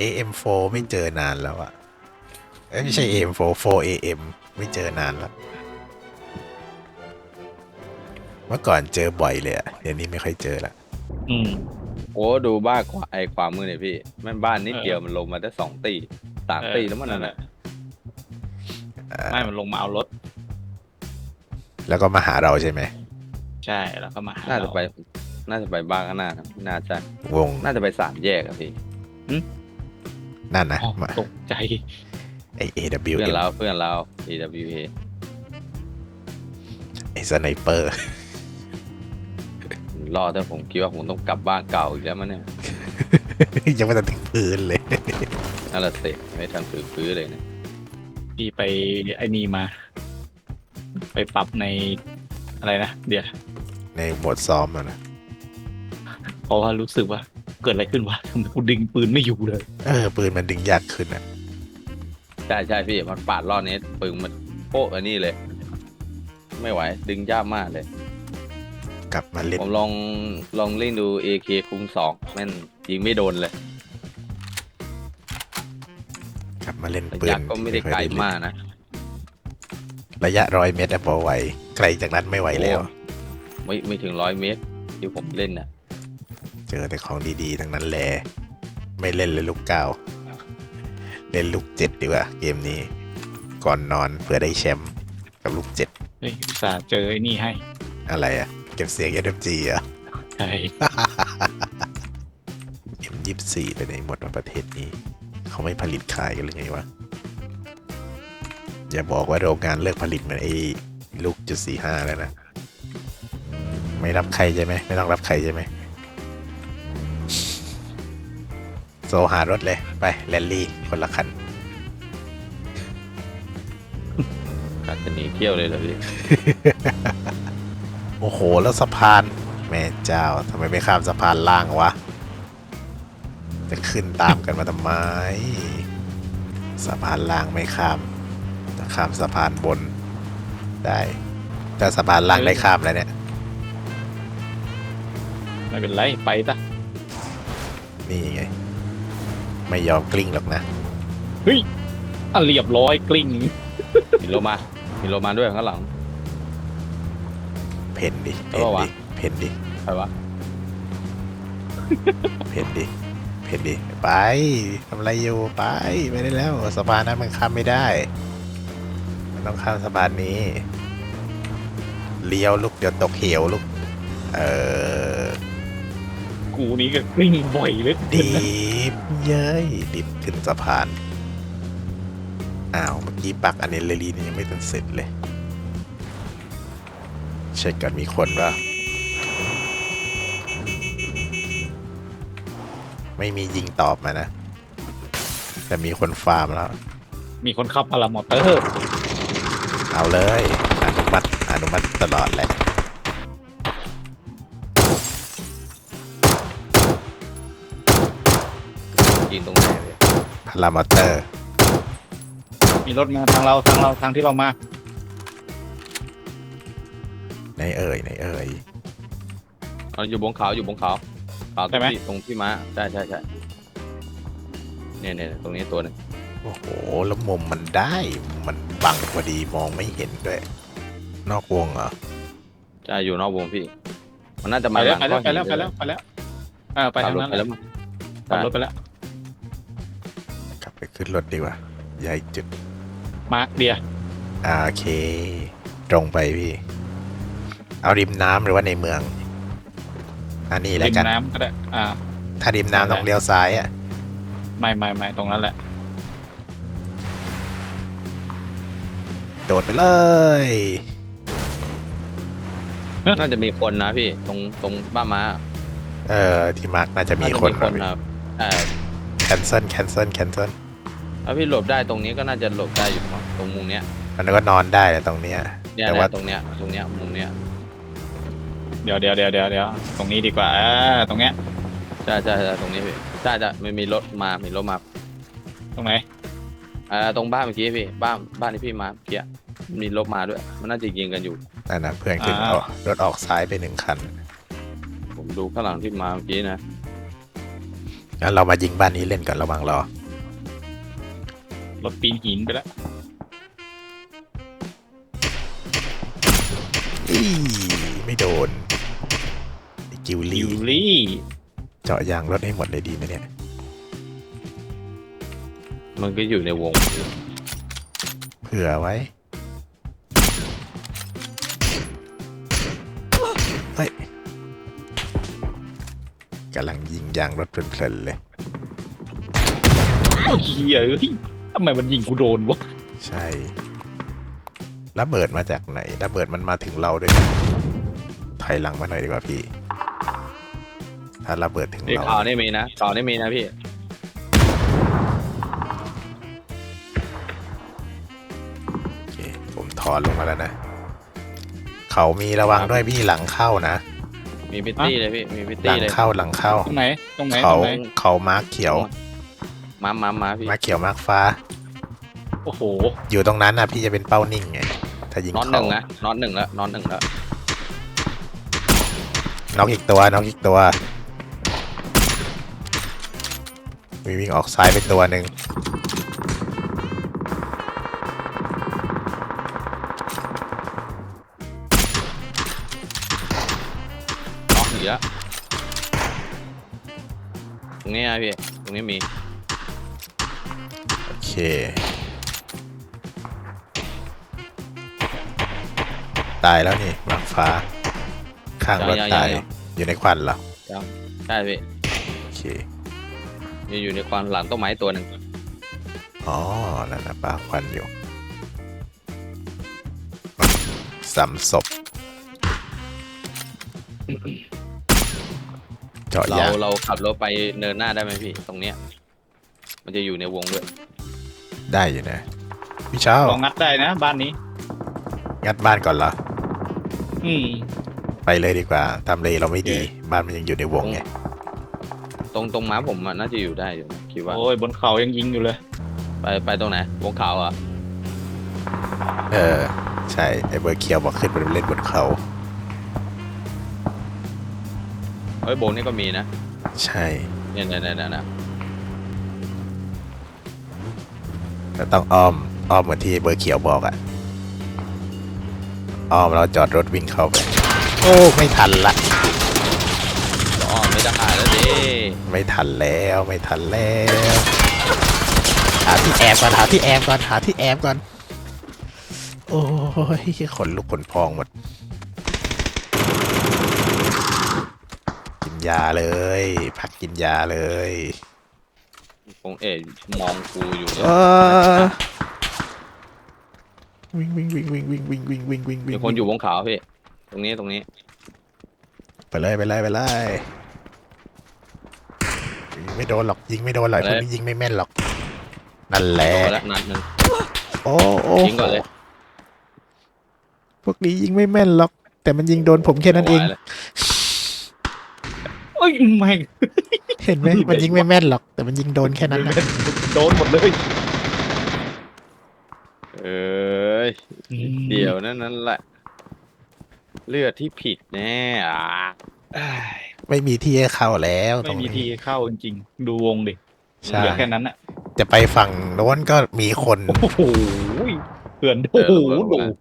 AM4 ไม่เจอนานแล้วอะเอ้ยไม่ใช่ AM4 4AM ไม่เจอนานแล้ว เมื่อก่อนเจอบ่อยเลยอะเดี๋ยวนี้ไม่ค่อยเจอละอืมโอ้ดูบ้านขวาไอ้ขวามือเนี่ยพี่แม่นบ้านนิดเออเดียวมันลงมาได้สองตีสามตีแล้วมันนั่นแหละไม่มันลงมาเอารถ แล้วก็มาหาเราใช่ไหม ใช่แล้วก็มาหน่าจะเรไป น่าจะไปบ้านข้างหน้านะน่าจะวง น่าจะไปสามแยกอะพี่ นั่นนะอ๋อมาตกใจ ไอ AWM เพื่อนเราเพื่อนเรา AWA ไอสไนเปอร์ รอแต่ผมคิดว่าผมต้องกลับบ้านเก่าอีกแล้วมั้งเนี่ยยังไม่ทันถึงพื้นเลย นั่นแหละเสร็จไม่ทันถือพื้นเลยเนี่ยพี่ไปไอ้นี่มา ไปปรับในอะไรนะ เดี๋ยว ในโหมดซ้อมอะนะเพราะว่ารู้สึกว่า เกิดอะไรขึ้นวะทำไมกูดึงปืนไม่อยู่เลยเออปืนมันดึงยากขึ้นอะใช่ใช่พี่มันปาดรอบนี้ปึงมันโป๊ะอันนี้เลย ไม่ไหว ดึงยากมากเลย กลับมาเล่นผมลองลองเล่นดู AK คุมสองแม่นยิงไม่โดนเลยกลับมาเล่นระปืนยะก็ไม่ได้ไกลมากนะระยะร้อยเมตรอะพอไหวไกลจากนั้นไม่ไหวแล้ว ไม่ไม่ถึงร้อยเมตรที่ผมเล่นน่ะ เจอแต่ของดีๆทั้งนั้นแหละไม่เล่นเลยลูกเก้าเล่นลูกเจ็ดดีกว่า เกมนี้ ก่อนนอนเพื่อได้แชมป์กับลูกเจ็ดเฮ้ยอุตส่าห์เจอไอ้นี่ให้ อะไรอะเก็บเสียง SMG อะใช่เอ็มยี่สี่ไปไหนหมดว่าประเทศนี้ เขาไม่ผลิตขายกันหรือไงวะ อย่าบอกว่าโรงงานเลิกผลิตเหมือนไอ้ลูกจุดสี่ห้าแล้วนะ ไม่รับใครใช่ไหม ไม่ต้องรับใครใช่ไหม โซหารถเลย ไปแรลลี่คนละคันอาจจะหนีเที่ยวเลยเหรอพี่โอ้โห แล้วสะพาน แม่เจ้าทำไมไม่ข้ามสะพานล่างวะ จะขึ้นตามกันมาทำไม สะพานล่างไม่ข้ามจะข้ามสะพานบน ได้แต่สะพานล่างได้ข้ามแล้วเนี่ย ไม่เป็นไร ไปซะนี่ไง ไม่ยอมกลิ้งหรอกนะเฮ้ยอะเรียบร้อยกลิ้งมีโลมามีโลมาด้วยข้างหลัง เพ่นดิเพ่นเอาวะดิเพ่นดิใครวะเพ่นดิเพ่นดิไปทำอะไรอยู่ไปไม่ได้แล้วสะพานนั้นมันข้ามไม่ได้ มันต้องข้ามสะพานนี้เลี้ยวลูกเดี๋ยวตกเหวลูกเออ กูนี่ก็กลิ้งบ่อยเหลยดิบเย้ยดิบขึ้นสะพาน อ้าว เมื่อกี้ปักอันเนลลีนี่ยังไม่ทันเสร็จเลย เช็คก่อนมีคนว่าไม่มียิงตอบมานะ แต่มีคนฟาร์มแล้ว มีคนขับพารามอเตอร์ เอาเลย อนุมัติอนุมัติตลอดแหละ พารามอเตอร์ มีรถมาทางเราทางเราทางที่เรามาในเอ่ยในเอ่ยเอาอยู่บนเขาอยู่บนเขาเขาตรงที่ตรงที่ม้าใช่ใช่ใช่เนี่ยเนี่ยตรงนี้ตัวหนึงโอ้โห แล้วมุมมันได้ มันบังพอดีมองไม่เห็นด้วย นอกวงเหรอ ใช่อยู่นอกวงพี่ มันน่าจะไปมาหแล้ลัวงไปแล้วไปแล้วไปแล้วไปแล้วอ่าไปขับทางรถนั้นไปแหแล้ละวมั้งขับรถไปแล้วกลับ ไปขึ้นรถดีกว่าย้ายจุด มาร์คเดียอ่าโอเค ตรงไปพี่ เอาริมน้ำหรือว่าในเมือง อันนี้แหละริมกัน น้ำก็ได้ อ่า ถ้าริมน้ำต้องเลี้ยวซ้ายอะ ไม่ไม่ไม่ตรงนั้นแหละ โดดไปเลย น่าจะมีคนนะพี่ตรงตรงบ้านม้าเออที่มาร์กน่าจะมีน่าจะคนมีคนนะใช่แคนเซิลแคนเซิลแคนเซิล ถ้าพี่หลบได้ตรงนี้ก็น่าจะหลบได้อยู่มั้งตรงมุมเนี้ยมันก็นอนได้แหละตรงเนี้ยเนี่ยแต่เนี่ว่ายตรงเนี้ยตรงเนี้ยมุมเนี้ยเดี๋ยวเดี๋ยวเดี๋ยวเดี๋ยวเดี๋ยวตรงนี้ดีกว่าอ่าตรงเนี้ย ใช่ใช่ใช่ตรงนี้พี่ใช่ใช่ไม่มีรถมามีรถมาตรงไหน อ่าตรงบ้านเมื่อกี้พี่บ้านบ้านที่พี่มาเมื่อกี้มีรถมาด้วย มันน่าจะยิงกันอยู่ นั่นนะเพื่อนขึ้นเอารถออกซ้ายไปหนึ่งคันผมดูข้างหลังที่มาเมื่อกี้นะงั้นเรามายิงบ้านนี้เล่นก่อนระหว่างรอ รถปีนหินไปแล้วอีไม่โดนไอ้กิวลิลี่วลี่เจาะยางรถให้หมดเลยดีไหมเนี่ย มันก็อยู่ในวงเผื่อไว้เฮ้ยกำลังยิงยางรถเพลินๆเลย โอ้ยเหี้ยเอ้ย ทำไมมันยิงกูโดนวะใช่ระเบิดมาจากไหนระเบิดมันมาถึงเราด้วยนะถอยหลังมาหน่อยดีกว่าพี่ ถ้าระเบิดถึงนี่เราข่าวนี่มีนะข่าวนี่มีนะพี่ โอเคผมถอนลงมาแล้วนะ เขามีระวังด้วยพี่หลังเข้านะ มีพิตตี้เลยพี่ มีพิตหตี้ลังเลยเข้าหลังเข้า ตรงไหน ตรงไหนตเขารงไหน เขามาร์กเขียว มามามาพี่ มาร์กเขียวมาร์กฟ้า โอ้โห อยู่ตรงนั้นนะพี่จะเป็นเป้านิ่งไงถ้ายิงน็อตหเขานึ่งนะน็อตหนึ่งแล้วน็อตหนึ่งแล้วน็อกอีกตัวน็อกอีกตัวมีวิ่งออกซ้ายไปตัวหนึ่งน็อกอีกแล้วตรงนี้นะพี่ตรงนี้มีโอเค ตายแล้วนี่มาร์กฟ้า ข้างรถตายอยู่ในควันเหรอ ใช่พี่โอเคอยู่อยู่ในความหลังต้นไม้ตัวหนึ่งอ๋อนั่นนะปลาควันอยู่สามศพเจาะเรายางเราขับรถไปเนินหน้าได้ไหมพี่ ตรงเนี้ย มันจะอยู่ในวงด้วย ได้อยู่นะพี่เช้าลองงัดได้นะบ้านนี้ งัดบ้านก่อนเหรออืมไปเลยดีกว่าทำเลเราไม่ดี บ้านมันยังอยู่ในวงไงตรงตรงม้าผมอะน่าจะอยู่ได้อยู่นะคิดว่า โอ้ยบนเขายังยิงอยู่เลย ไปไปตรงไหนวงขาวอะเออ ใช่ไอ้เบอร์เคียวบอกขึ้นไปเล่นบนเขา เฮ้ยโบนนี่ก็มีนะ ใช่เนี่ยเนี่ยเนี่ยเนี่ย ก็ต้องอ้อมอ้อมเหมือนที่เบอร์เขียวบอกอะอ้อมเราจอดรถวิ่งเข้าไป โอ้ ไม่ทันละอ๋อไม่ได้แล้วดิไม่ทันแล้วไม่ทันแล้วหาที่แอบก่อนหาที่แอบก่อนหาที่แอบก่อน โอ้ยขนลุกขนพองหมดกินยาเลย พักกินยาเลย คงเอ๋มองกูอยู่เนี่ยเออวิ่งวิ่งวิ่งวิ่งวิ่งวิ่งวิ่งวิ่งวิ่งวิ่มีงคนอยู่วงขาวพี่ตรงนี้ตรงนี้ไปเลยไปเลยไปเลยยิงไม่โดนหรอกยิงไม่โดนหรอกพวกนี้ยิงไม่แม่นหรอกนั่นแหละโดนแล้วนัดหนึ่งโอ้โอ้ยิงก่อนเลยพวกนี้ยิงไม่แม่นหรอก แต่มันยิงโดนผมแค่นั้นเองไม่ไหวแล้วโอ้ยไม่ เห็นไหมมันยิงไม่แม่นหรอก แต่มันยิงโดนแค่นั้นนะโดนหมดเลย เอ้ยเดี๋ยวนั่นนั่นแหละ เลือดที่ผิดแน่อะเอ้ยไม่มีที่ให้เข้าแล้วตไม่รงมีที่นี้เข้าจริงๆดูวงดิใช่เหลือแค่นั้นอะจะไปฝั่งโน้นก็มีคน โอ้โหเพื่อนโอ้โหดู